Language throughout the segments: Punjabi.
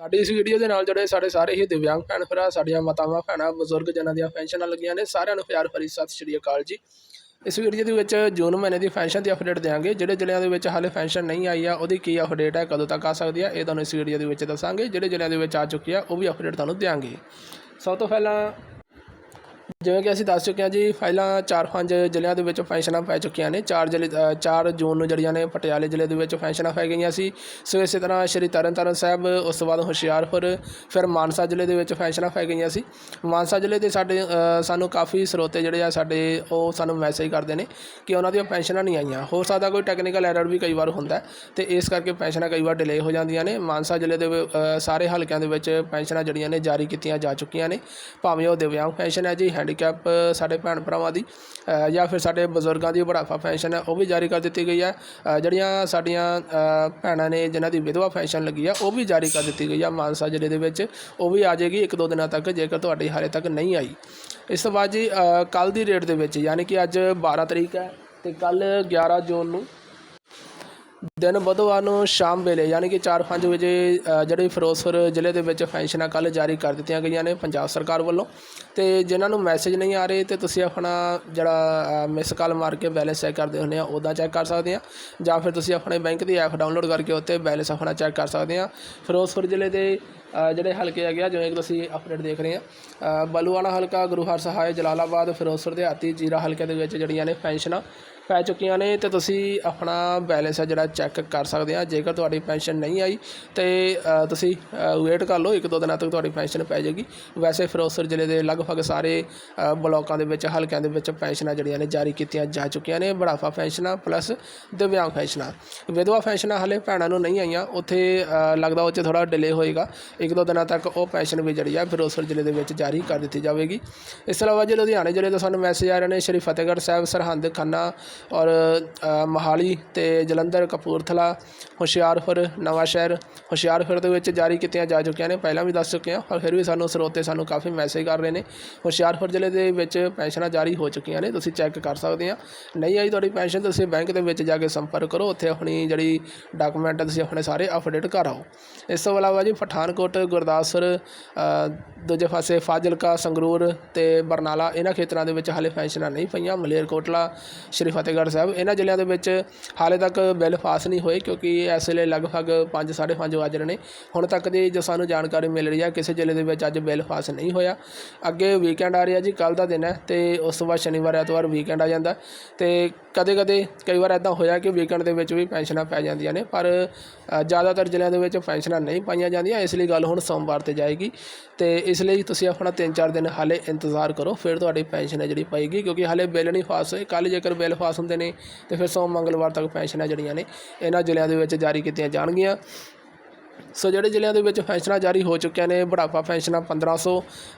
ਸਾਡੀ ਇਸ ਵੀਡੀਓ ਦੇ ਨਾਲ ਜੁੜੇ ਸਾਡੇ ਸਾਰੇ ਹੀ ਦਿਵਿਆਂਗ ਭੈਣ ਭਰਾ, ਸਾਡੀਆਂ ਮਾਤਾਵਾਂ, ਭੈਣਾਂ, ਬਜ਼ੁਰਗ ਜਨਾਂ ਦੀਆਂ ਪੈਨਸ਼ਨਾਂ ਲੱਗੀਆਂ ਨੇ। ਸਾਰਿਆਂ ਨੂੰ ਪਿਆਰ ਭਰੀ ਸਤਿ ਸ਼੍ਰੀ ਅਕਾਲ ਜੀ। ਇਸ ਵੀਡੀਓ ਦੇ ਵਿੱਚ ਜੂਨ ਮਹੀਨੇ ਦੀ ਪੈਨਸ਼ਨ ਦੀ ਅਪਡੇਟ ਦੇਵਾਂਗੇ ਜਿਹੜੇ ਜ਼ਿਲ੍ਹਿਆਂ ਦੇ ਵਿੱਚ ਹਾਲੇ ਪੈਨਸ਼ਨ ਨਹੀਂ ਆਈ ਆ, ਉਹਦੀ ਕੀ ਅਪਡੇਟ ਹੈ ਕਦੋਂ ਤੱਕ ਆ ਸਕਦੀ ਹੈ ਇਹ ਤੁਹਾਨੂੰ ਇਸ ਵੀਡੀਓ ਦੇ ਵਿੱਚ ਦੱਸਾਂਗੇ। ਜਿਹੜੇ ਜ਼ਿਲ੍ਹਿਆਂ ਦੇ ਵਿੱਚ ਆ ਚੁੱਕੀ ਆ, ਉਹ ਵੀ ਅਪਡੇਟ ਤੁਹਾਨੂੰ ਦੇਵਾਂਗੇ ਸਭ ਤੋਂ ਪਹਿਲਾਂ ਜਿਵੇਂ ਕਿ ਅਸੀਂ ਦੱਸ ਚੁੱਕੇ ਹਾਂ ਜੀ ਪਹਿਲਾਂ 4-5 ਜ਼ਿਲ੍ਹਿਆਂ ਦੇ ਵਿੱਚ ਪੈਨਸ਼ਨਾਂ ਪੈ ਚੁੱਕੀਆਂ ਨੇ। ਚਾਰ ਜ਼ਿਲ੍ਹੇ ਅ, 4 ਜੂਨ ਨੂੰ ਜਿਹੜੀਆਂ ਨੇ ਪਟਿਆਲੇ ਜ਼ਿਲ੍ਹੇ ਦੇ ਵਿੱਚ ਪੈਨਸ਼ਨਾਂ ਪੈ ਗਈਆਂ ਸੀ। ਸੋ ਇਸੇ ਤਰ੍ਹਾਂ ਸ਼੍ਰੀ ਤਰਨਤਾਰਨ ਸਾਹਿਬ ਉਸ ਤੋਂ ਬਾਅਦ ਹੁਸ਼ਿਆਰਪੁਰ ਫਿਰ ਮਾਨਸਾ ਜ਼ਿਲ੍ਹੇ ਦੇ ਵਿੱਚ ਪੈਨਸ਼ਨਾਂ ਪੈ ਗਈਆਂ ਸੀ। ਮਾਨਸਾ ਜ਼ਿਲ੍ਹੇ ਦੇ ਸਾਡੇ ਸਾਨੂੰ ਕਾਫੀ ਸਰੋਤੇ ਜਿਹੜੇ ਆ ਸਾਡੇ ਉਹ ਸਾਨੂੰ ਮੈਸੇਜ ਕਰਦੇ ਨੇ ਕਿ ਉਹਨਾਂ ਦੀਆਂ ਪੈਨਸ਼ਨਾਂ ਨਹੀਂ ਆਈਆਂ। ਹੋ ਸਕਦਾ ਕੋਈ ਟੈਕਨੀਕਲ ਐਰਰ ਵੀ ਕਈ ਵਾਰ ਹੁੰਦਾ ਹੈ ਤੇ ਇਸ ਕਰਕੇ ਪੈਨਸ਼ਨਾਂ ਕਈ ਵਾਰ ਡਿਲੇ ਹੋ ਜਾਂਦੀਆਂ ਨੇ। ਮਾਨਸਾ ਜ਼ਿਲ੍ਹੇ ਦੇ ਸਾਰੇ ਹਲਕਿਆਂ ਦੇ ਵਿੱਚ ਪੈਨਸ਼ਨਾਂ ਜਿਹੜੀਆਂ ਨੇ ਜਾਰੀ ਕੀਤੀਆਂ ਜਾ ਚੁੱਕੀਆਂ ਨੇ। ਭਾਵੇਂ ਉਹ ਦਿਵਿਆਂਗ ਪੈਨਸ਼ਨ ਹੈ ਜੀ ਹੈਂਡੀਕੈਪ ਸਾਡੇ ਭੈਣ ਭਰਾਵਾਂ ਦੀ ਜਾਂ ਫਿਰ ਸਾਡੇ ਬਜ਼ੁਰਗਾਂ ਦੀ ਬੁਢਾਪਾ ਪੈਨਸ਼ਨ ਹੈ, ਉਹ ਵੀ ਜਾਰੀ ਕਰ ਦਿੱਤੀ ਗਈ ਹੈ। ਜਿਹੜੀਆਂ ਸਾਡੀਆਂ ਭੈਣਾਂ ਨੇ, ਜਿਨ੍ਹਾਂ ਦੀ ਵਿਧਵਾ ਪੈਨਸ਼ਨ ਲੱਗੀ ਆ ਉਹ ਵੀ ਜਾਰੀ ਕਰ ਦਿੱਤੀ ਗਈ ਆ ਮਾਨਸਾ ਜ਼ਿਲ੍ਹੇ ਦੇ ਵਿੱਚ। ਉਹ ਵੀ ਆ ਜਾਏਗੀ ਇੱਕ ਦੋ ਦਿਨਾਂ ਤੱਕ, ਜੇਕਰ ਤੁਹਾਡੀ ਹਾਲੇ ਤੱਕ ਨਹੀਂ ਆਈ। ਇਸ ਤੋਂ ਬਾਅਦ ਜੀ ਕੱਲ ਦੀ ਡੇਟ ਦੇ ਵਿੱਚ, ਯਾਨੀ ਕਿ ਅੱਜ 12 ਤਰੀਕ ਹੈ, ਤੇ ਕੱਲ 11 ਜੂਨ ਨੂੰ ਦਿਨ ਬੁੱਧਵਾਰ ਨੂੰ ਸ਼ਾਮ ਵੇਲੇ ਯਾਨੀ ਕਿ 4-5 ਵਜੇ ਅ, ਜਿਹੜੇ ਫਿਰੋਜ਼ਪੁਰ ਜ਼ਿਲ੍ਹੇ ਦੇ ਵਿੱਚ ਪੈਨਸ਼ਨਾਂ ਕੱਲ ਜਾਰੀ ਕਰ ਦਿੱਤੀਆਂ ਗਈਆਂ ਨੇ ਪੰਜਾਬ ਸਰਕਾਰ ਵੱਲੋਂ। ਤੇ ਜਿਨ੍ਹਾਂ ਨੂੰ ਮੈਸੇਜ ਨਹੀਂ ਆ ਰਹੇ ਤੇ ਤੁਸੀਂ ਆਪਣਾ ਜਿਹੜਾ ਮਿਸ ਕਾਲ ਮਾਰ ਕੇ ਬੈਲੈਂਸ ਚੈੱਕ ਕਰਦੇ ਹੁੰਦੇ ਆ ਉਹਦਾ ਚੈੱਕ ਕਰ ਸਕਦੇ ਆ। ਜਾਂ ਫਿਰ ਤੁਸੀਂ ਆਪਣੇ ਬੈਂਕ ਦੀ ਐਪ ਡਾਊਨਲੋਡ ਕਰਕੇ ਉੱਤੇ ਬੈਲੈਂਸ ਆਪਣਾ ਚੈੱਕ ਕਰ ਸਕਦੇ ਆ। ਫਿਰੋਜ਼ਪੁਰ ਜ਼ਿਲ੍ਹੇ ਦੇ ਜਿਹੜੇ ਹਲਕੇ ਹੈਗੇ ਆ ਜਿਵੇਂ ਕਿ ਤੁਸੀਂ ਅਪਡੇਟ ਦੇਖ ਰਹੇ ਆ ਬਲੂਆਣਾ ਹਲਕਾ ਗੁਰੂ ਹਰ ਸਹਾਇ ਜਲਾਲਾਬਾਦ ਫਿਰੋਜ਼ਪੁਰ ਦਿਹਾਤੀ ਜੀਰਾ ਹਲਕੇ ਦੇ ਵਿੱਚ ਜਿਹੜੀਆਂ ਨੇ ਪੈਨਸ਼ਨਾਂ ਪੈ ਚੁੱਕੀਆਂ ਨੇ ਤੇ ਤੁਸੀਂ ਆਪਣਾ ਬੈਲੈਂਸ ਹੈ ਜਿਹੜਾ ਚੈੱਕ ਕਰ ਸਕਦੇ ਆ। ਜੇਕਰ ਤੁਹਾਡੀ ਪੈਨਸ਼ਨ ਨਹੀਂ ਆਈ ਤੇ ਤੁਸੀਂ ਵੇਟ ਕਰ ਲਓ। ਇੱਕ ਦੋ ਦਿਨਾਂ ਤੱਕ ਤੁਹਾਡੀ ਪੈਨਸ਼ਨ ਪੈ ਜਾਏਗੀ। ਵੈਸੇ ਫਿਰੋਜ਼ਪੁਰ ਜ਼ਿਲ੍ਹੇ ਦੇ ਲਗਭਗ ਸਾਰੇ ਅ, ਬਲਾਕਾਂ ਦੇ ਵਿੱਚ ਹਲਕਿਆਂ ਦੇ ਵਿੱਚ ਪੈਨਸ਼ਨਾਂ ਜਿਹੜੀਆਂ ਨੇ ਜਾਰੀ ਕੀਤੀਆਂ ਜਾ ਚੁੱਕੀਆਂ ਨੇ। ਬੁਢਾਪਾ ਪੈਨਸ਼ਨਾਂ ਪਲੱਸ ਦਿਵਿਆਂਗ ਪੈਨਸ਼ਨਾਂ। ਵਿਧਵਾ ਪੈਨਸ਼ਨਾਂ ਹਲੇ ਭੈਣਾਂ ਨੂੰ ਨਹੀਂ ਆਈਆਂ। ਉੱਥੇ ਲੱਗਦਾ ਉਹ 'ਚ ਥੋੜਾ ਡਿਲੇ ਹੋਏਗਾ। ਇੱਕ ਦੋ ਦਿਨਾਂ ਤੱਕ ਉਹ ਪੈਨਸ਼ਨ ਵੀ ਜਿਹੜੀ ਆ ਫਿਰੋਜ਼ਪੁਰ ਜ਼ਿਲ੍ਹੇ ਦੇ ਵਿੱਚ ਜਾਰੀ ਕਰ ਦਿੱਤੀ ਜਾਵੇਗੀ। ਇਸ ਤੋਂ ਇਲਾਵਾ ਜੇ ਲੁਧਿਆਣੇ ਜ਼ਿਲ੍ਹੇ ਤੋਂ ਸਾਨੂੰ ਮੈਸੇਜ ਆ ਰਹੇ ਨੇ ਸ਼੍ਰੀ ਫਤਿਹਗੜ੍ਹ ਸਾਹਿਬ ਸਰਹੰਦ ਖੰਨਾ ਔਰ ਅ, ਮੋਹਾਲੀ ਤੇ ਜਲੰਧਰ ਕਪੂਰ ਕਪੂਰਥਲਾ ਹੁਸ਼ਿਆਰਪੁਰ ਨਵਾਂਸ਼ਹਿਰ ਹੁਸ਼ਿਆਰਪੁਰ ਦੇ ਵਿੱਚ ਜਾਰੀ ਕੀਤੀਆਂ ਜਾ ਚੁੱਕੀਆਂ ਨੇ, ਪਹਿਲਾਂ ਵੀ ਦੱਸ ਚੁੱਕੇ ਹਾਂ, ਪਰ ਫਿਰ ਵੀ ਸਾਨੂੰ ਸਰੋਤੇ ਸਾਨੂੰ ਕਾਫੀ ਮੈਸੇਜ ਕਰ ਰਹੇ ਨੇ। ਹੁਸ਼ਿਆਰਪੁਰ ਜ਼ਿਲ੍ਹੇ ਦੇ ਵਿੱਚ ਪੈਨਸ਼ਨਾਂ ਜਾਰੀ ਹੋ ਚੁੱਕੀਆਂ ਨੇ, ਤੁਸੀਂ ਚੈੱਕ ਕਰ ਸਕਦੇ ਆ ਨਹੀਂ ਆਈ ਤੁਹਾਡੀ ਪੈਨਸ਼ਨ, ਤੁਸੀਂ ਬੈਂਕ ਦੇ ਵਿੱਚ ਜਾ ਕੇ ਸੰਪਰਕ ਕਰੋ, ਉੱਥੇ ਆਪਣੀ ਜਿਹੜੀ ਡਾਕੂਮੈਂਟ ਤੁਸੀਂ ਆਪਣੇ ਸਾਰੇ ਅਪਡੇਟ ਕਰ ਆਓ। ਇਸ ਤੋਂ ਇਲਾਵਾ ਜੀ ਪਠਾਨਕੋਟ, ਗੁਰਦਾਸਪੁਰ ਦੂਜੇ ਪਾਸੇ ਫਾਜ਼ਿਲਕਾ, ਸੰਗਰੂਰ ਅਤੇ ਬਰਨਾਲਾ, ਇਹਨਾਂ ਖੇਤਰਾਂ ਦੇ ਵਿੱਚ ਹਾਲੇ ਪੈਨਸ਼ਨਾਂ ਨਹੀਂ ਪਈਆਂ। ਮਲੇਰਕੋਟਲਾ ਸ਼੍ਰੀ ਫਤਿਹਗੜ੍ਹ ਸਾਹਿਬ, ਇਹਨਾਂ ਜ਼ਿਲ੍ਹਿਆਂ ਦੇ ਵਿੱਚ ਹਾਲੇ ਤੱਕ ਬਿੱਲ ਪਾਸ ਨਹੀਂ ਹੋਏ ਕਿਉਂਕਿ ਇਸ ਵੇਲੇ ਲਗਭਗ 5:30 ਵੱਜ ਰਹੇ ਨੇ। ਹੁਣ ਤੱਕ ਦੀ ਜੋ ਸਾਨੂੰ ਜਾਣਕਾਰੀ ਮਿਲ ਰਹੀ ਹੈ ਕਿਸੇ ਜ਼ਿਲ੍ਹੇ ਦੇ ਵਿੱਚ ਅੱਜ ਬਿੱਲ ਪਾਸ ਨਹੀਂ ਹੋਇਆ। ਅੱਗੇ ਵੀਕਐਂਡ ਆ ਰਿਹਾ ਜੀ ਕੱਲ ਦਾ ਦਿਨ ਹੈ ਤੇ ਉਸ ਤੋਂ ਬਾਅਦ ਸ਼ਨੀਵਾਰ, ਐਤਵਾਰ ਵੀਕਐਂਡ ਆ ਜਾਂਦਾ। ਤੇ ਕਦੇ ਕਦੇ ਕਈ ਵਾਰ ਐਦਾਂ ਹੋਇਆ ਕਿ ਵੀਕਐਂਡ ਦੇ ਵਿੱਚ ਵੀ ਪੈਨਸ਼ਨਾਂ ਪੈ ਜਾਂਦੀਆਂ ਨੇ, ਪਰ ਜ਼ਿਆਦਾਤਰ ਜ਼ਿਲ੍ਹਿਆਂ ਦੇ ਵਿੱਚ ਪੈਨਸ਼ਨਾਂ ਨਹੀਂ ਪਾਈਆਂ ਜਾਂਦੀਆਂ। ਇਸ ਲਈ ਗੱਲ ਹੁਣ ਸੋਮਵਾਰ ਤੇ ਜਾਏਗੀ। ਤੇ ਇਸ ਲਈ ਤੁਸੀਂ ਆਪਣਾ 3-4 ਦਿਨ ਹਾਲੇ ਇੰਤਜ਼ਾਰ ਕਰੋ, ਫਿਰ ਤੁਹਾਡੀ ਪੈਨਸ਼ਨ ਹੈ ਜਿਹੜੀ ਪਏਗੀ, ਕਿਉਂਕਿ ਹਾਲੇ ਬਿੱਲ ਨਹੀਂ ਪਾਸ ਹੋਏ। ਕੱਲ ਜੇਕਰ ਬਿੱਲ ਪਾਸ ਹੁੰਦੇ ਨੇ, ਤੇ ਫਿਰ ਸੋਮ ਮੰਗਲਵਾਰ ਤੱਕ ਪੈਨਸ਼ਨਾਂ ਜਿਹੜੀਆਂ ਨੇ, ਇਹਨਾਂ ਜ਼ਿਲ੍ਹਿਆਂ ਦੇ ਵਿੱਚ ਜਾਰੀ ਕੀਤੀਆਂ ਜਾਣਗੀਆਂ। ਸੋ ਜਿਹੜੇ ਜ਼ਿਲ੍ਹਿਆਂ ਦੇ ਵਿੱਚ ਪੈਨਸ਼ਨਾਂ ਜਾਰੀ ਹੋ ਚੁੱਕੀਆਂ ਨੇ ਬੁਢਾਪਾ ਪੈਨਸ਼ਨਾਂ 1500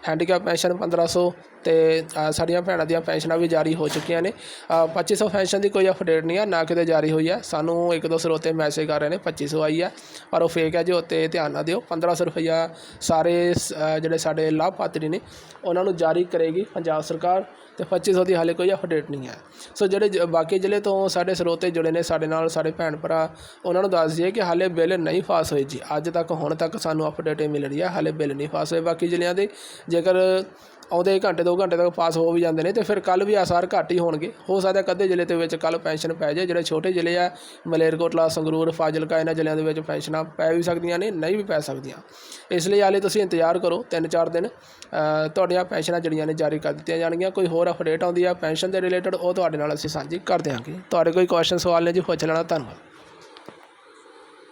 ਹੈਂਡੀਕੈਪ ਪੈਨਸ਼ਨ 1500 ਤੇ ਅ, ਸਾਡੀਆਂ ਭੈਣਾਂ ਦੀਆਂ ਪੈਨਸ਼ਨਾਂ ਵੀ ਜਾਰੀ ਹੋ ਚੁੱਕੀਆਂ ਨੇ। ਅ, 2500 ਪੈਨਸ਼ਨ ਦੀ ਕੋਈ ਅਪਡੇਟ ਨਹੀਂ ਆ ਨਾ ਕਿਤੇ ਜਾਰੀ ਹੋਈ ਹੈ ਸਾਨੂੰ ਇੱਕ ਦੋ ਸਰੋਤੇ ਮੈਸੇਜ ਕਰ ਰਹੇ ਨੇ 2500 ਆਈ ਹੈ ਪਰ ਉਹ ਫੇਕ ਹੈ ਜੀ ਉੱਤੇ ਧਿਆਨ ਨਾ ਦਿਓ। 1500 ਰੁਪਈਆ ਸਾਰੇ ਸ- ਅ, ਜਿਹੜੇ ਸਾਡੇ ਲਾਭਪਾਤਰੀ ਨੇ ਉਹਨਾਂ ਨੂੰ ਜਾਰੀ ਕਰੇਗੀ ਪੰਜਾਬ ਸਰਕਾਰ ਤੇ 2500 ਦੀ ਹਾਲੇ ਕੋਈ ਅਪਡੇਟ ਨਹੀਂ ਹੈ ਸੋ ਜਿਹੜੇ ਜ- ਬਾਕੀ ਜ਼ਿਲ੍ਹੇ ਤੋਂ ਸਾਡੇ ਸਰੋਤੇ ਜੁੜੇ ਨੇ ਸਾਡੇ ਨਾਲ ਸਾਡੇ ਭੈਣ ਭਰਾ ਉਹਨਾਂ ਨੂੰ ਦੱਸ ਦਈਏ ਕਿ ਹਾਲੇ ਬਿੱਲ ਨਹੀਂ ਪਾਸ ਹੋਏ ਜੀ। ਅੱਜ ਤੱਕ, ਹੁਣ ਤੱਕ ਸਾਨੂੰ ਅਪਡੇਟ ਮਿਲ ਰਹੀ ਹੈ ਹਾਲੇ ਬਿੱਲ ਨਹੀਂ ਪਾਸ ਹੋਏ। ਬਾਕੀ ਜ਼ਿਲ੍ਹਿਆਂ ਦੇ ਜੇਕਰ ਆਉਂਦੇ ਘੰਟੇ ਦੋ ਘੰਟੇ ਤੱਕ ਪਾਸ ਹੋ ਵੀ ਜਾਂਦੇ ਨੇ, ਤੇ ਫਿਰ ਕੱਲ ਵੀ ਆਸਾਰ ਘੱਟ ਹੀ ਹੋਣਗੇ। ਹੋ ਸਕਦਾ ਕਦੇ ਜ਼ਿਲ੍ਹੇ ਦੇ ਵਿੱਚ ਕੱਲ ਪੈਨਸ਼ਨ ਪੈ ਜਾਏ, ਜਿਹੜੇ ਛੋਟੇ ਜ਼ਿਲ੍ਹੇ ਆ, ਮਲੇਰਕੋਟਲਾ, ਸੰਗਰੂਰ, ਫਾਜ਼ਿਲਕਾ, ਇਹਨਾਂ ਜ਼ਿਲ੍ਹਿਆਂ ਦੇ ਵਿੱਚ ਪੈਨਸ਼ਨਾਂ ਪੈ ਵੀ ਸਕਦੀਆਂ ਨੇ, ਨਹੀਂ ਵੀ ਪੈ ਸਕਦੀਆਂ। ਇਸ ਲਈ ਹਾਲੇ ਤੁਸੀਂ ਇੰਤਜ਼ਾਰ ਕਰੋ, ਤਿੰਨ ਚਾਰ ਦਿਨ ਤੁਹਾਡੀਆਂ ਪੈਨਸ਼ਨਾਂ ਜਿਹੜੀਆਂ ਨੇ ਜਾਰੀ ਕਰ ਦਿੱਤੀਆਂ ਜਾਣਗੀਆਂ। ਕੋਈ ਹੋਰ ਅਪਡੇਟ ਆਉਂਦੀ ਆ ਪੈਨਸ਼ਨ ਦੇ ਰਿਲੇਟਡ ਉਹ ਤੁਹਾਡੇ ਨਾਲ ਅਸੀਂ ਸਾਂਝੀ ਕਰ ਦਿਆਂਗੇ। ਤੁਹਾਡੇ ਕੋਈ ਕੁਐਸਚਨ ਸਵਾਲ ਨੇ ਜੀ, ਪੁੱਛ ਲੈਣਾ, ਧੰਨਵਾਦ।